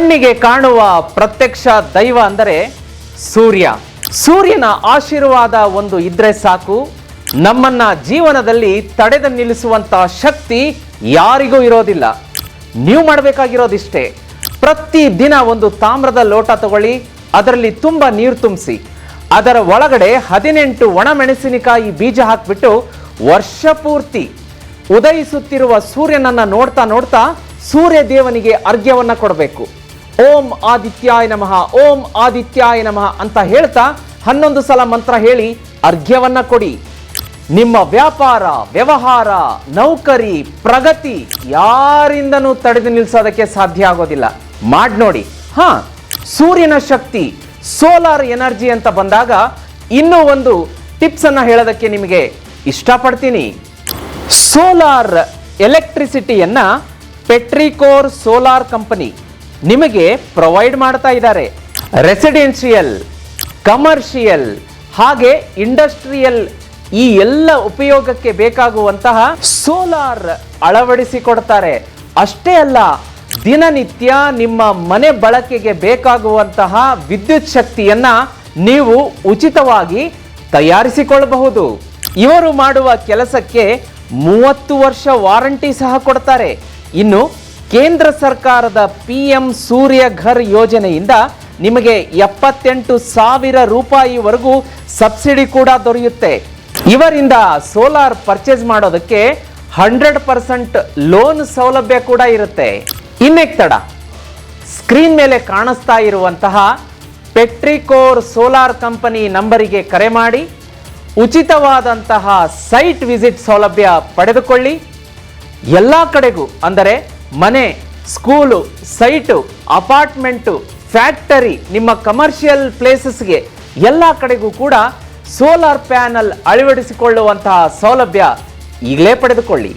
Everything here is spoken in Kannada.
ಕಣ್ಣಿಗೆ ಕಾಣುವ ಪ್ರತ್ಯಕ್ಷ ದೈವ ಅಂದರೆ ಸೂರ್ಯ. ಸೂರ್ಯನ ಆಶೀರ್ವಾದ ಒಂದು ಇದ್ರೆ ಸಾಕು. ನಮ್ಮನ್ನ ಜೀವನದಲ್ಲಿ ತಡೆದು ನಿಲ್ಲಿಸುವಂತ ಶಕ್ತಿ ಯಾರಿಗೂ ಇರೋದಿಲ್ಲ. ನೀವು ಮಾಡಬೇಕಾಗಿರೋದಿಷ್ಟೇ. ಪ್ರತಿ ದಿನ ಒಂದು ತಾಮ್ರದ ಲೋಟ ತಗೊಳ್ಳಿ, ಅದರಲ್ಲಿ ತುಂಬ ನೀರು ತುಂಬಿಸಿ. ಅದರ ಒಳಗಡೆ ಹದಿನೆಂಟು ಒಣಮೆಣಸಿನಕಾಯಿ ಬೀಜ ಹಾಕಿಬಿಟ್ಟು ವರ್ಷ ಪೂರ್ತಿ ಉದಯಿಸುತ್ತಿರುವ ಸೂರ್ಯನನ್ನ ನೋಡ್ತಾ ನೋಡ್ತಾ ಸೂರ್ಯ ದೇವನಿಗೆ ಅರ್ಘ್ಯವನ್ನ ಕೊಡಬೇಕು. ಓಂ ಆದಿತ್ಯಾಯ ನಮಃ, ಓಂ ಆದಿತ್ಯಾಯ ನಮಃ ಅಂತ ಹೇಳ್ತಾ ಹನ್ನೊಂದು ಸಲ ಮಂತ್ರ ಹೇಳಿ ಅರ್ಘ್ಯವನ್ನ ಕೊಡಿ. ನಿಮ್ಮ ವ್ಯಾಪಾರ, ವ್ಯವಹಾರ, ನೌಕರಿ, ಪ್ರಗತಿ ಯಾರಿಂದನೂ ತಡೆದು ನಿಲ್ಲಿಸೋದಕ್ಕೆ ಸಾಧ್ಯ ಆಗೋದಿಲ್ಲ. ಮಾಡಿ ನೋಡಿ. ಹಾ, ಸೂರ್ಯನ ಶಕ್ತಿ, ಸೋಲಾರ್ ಎನರ್ಜಿ ಅಂತ ಬಂದಾಗ ಇನ್ನೂ ಒಂದು ಟಿಪ್ಸ್ ಅನ್ನ ಹೇಳೋದಕ್ಕೆ ನಿಮಗೆ ಇಷ್ಟಪಡ್ತೀನಿ. ಸೋಲಾರ್ ಎಲೆಕ್ಟ್ರಿಸಿಟಿಯನ್ನ ಪೆಟ್ರಿಕೋರ್ ಸೋಲಾರ್ ಕಂಪನಿ ನಿಮಗೆ ಪ್ರೊವೈಡ್ ಮಾಡ್ತಾ ಇದ್ದಾರೆ. ರೆಸಿಡೆನ್ಷಿಯಲ್ ಕಮರ್ಷಿಯಲ್ ಹಾಗೆ ಇಂಡಸ್ಟ್ರಿಯಲ್ ಈ ಎಲ್ಲ ಉಪಯೋಗಕ್ಕೆ ಬೇಕಾಗುವಂತಹ ಸೋಲಾರ್ ಅಳವಡಿಸಿಕೊಡ್ತಾರೆ ಅಷ್ಟೇ ಅಲ್ಲ, ದಿನನಿತ್ಯ ನಿಮ್ಮ ಮನೆ ಬಳಕೆಗೆ ಬೇಕಾಗುವಂತಹ ವಿದ್ಯುತ್ ಶಕ್ತಿಯನ್ನ ನೀವು ಉಚಿತವಾಗಿ ತಯಾರಿಸಿಕೊಳ್ಳಬಹುದು. ಇವರು ಮಾಡುವ ಕೆಲಸಕ್ಕೆ ಮೂವತ್ತು ವರ್ಷ ವಾರಂಟಿ ಸಹ ಕೊಡ್ತಾರೆ. ಇನ್ನು ಕೇಂದ್ರ ಸರ್ಕಾರದ ಪಿ ಎಂ ಸೂರ್ಯ ಘರ್ ಯೋಜನೆಯಿಂದ ನಿಮಗೆ ಎಪ್ಪತ್ತೆಂಟು ಸಾವಿರ ರೂಪಾಯಿವರೆಗೂ ಸಬ್ಸಿಡಿ ಕೂಡ ದೊರೆಯುತ್ತೆ. ಇವರಿಂದ ಸೋಲಾರ್ ಪರ್ಚೇಸ್ ಮಾಡೋದಕ್ಕೆ ಹಂಡ್ರೆಡ್ ಪರ್ಸೆಂಟ್ ಲೋನ್ ಸೌಲಭ್ಯ ಕೂಡ ಇರುತ್ತೆ. ಇನ್ನೆಕ್ ತಡ. ಸ್ಕ್ರೀನ್ ಮೇಲೆ ಕಾಣಿಸ್ತಾ ಇರುವಂತಹ ಪೆಟ್ರಿಕೋರ್ ಸೋಲಾರ್ ಕಂಪನಿ ನಂಬರಿಗೆ ಕರೆ ಮಾಡಿ, ಉಚಿತವಾದಂತಹ ಸೈಟ್ ವಿಸಿಟ್ ಸೌಲಭ್ಯ ಪಡೆದುಕೊಳ್ಳಿ. ಎಲ್ಲ ಕಡೆಗೂ ಅಂದರೆ ಮನೆ, ಸ್ಕೂಲು, ಸೈಟು, ಅಪಾರ್ಟ್ಮೆಂಟು, ಫ್ಯಾಕ್ಟರಿ, ನಿಮ್ಮ ಕಮರ್ಷಿಯಲ್ ಪ್ಲೇಸಸ್ಗೆ ಎಲ್ಲ ಕಡೆಗೂ ಕೂಡ ಸೋಲಾರ್ ಪ್ಯಾನಲ್ ಅಳವಡಿಸಿಕೊಳ್ಳುವಂತಹ ಸೌಲಭ್ಯ ಈಗಲೇ ಪಡೆದುಕೊಳ್ಳಿ.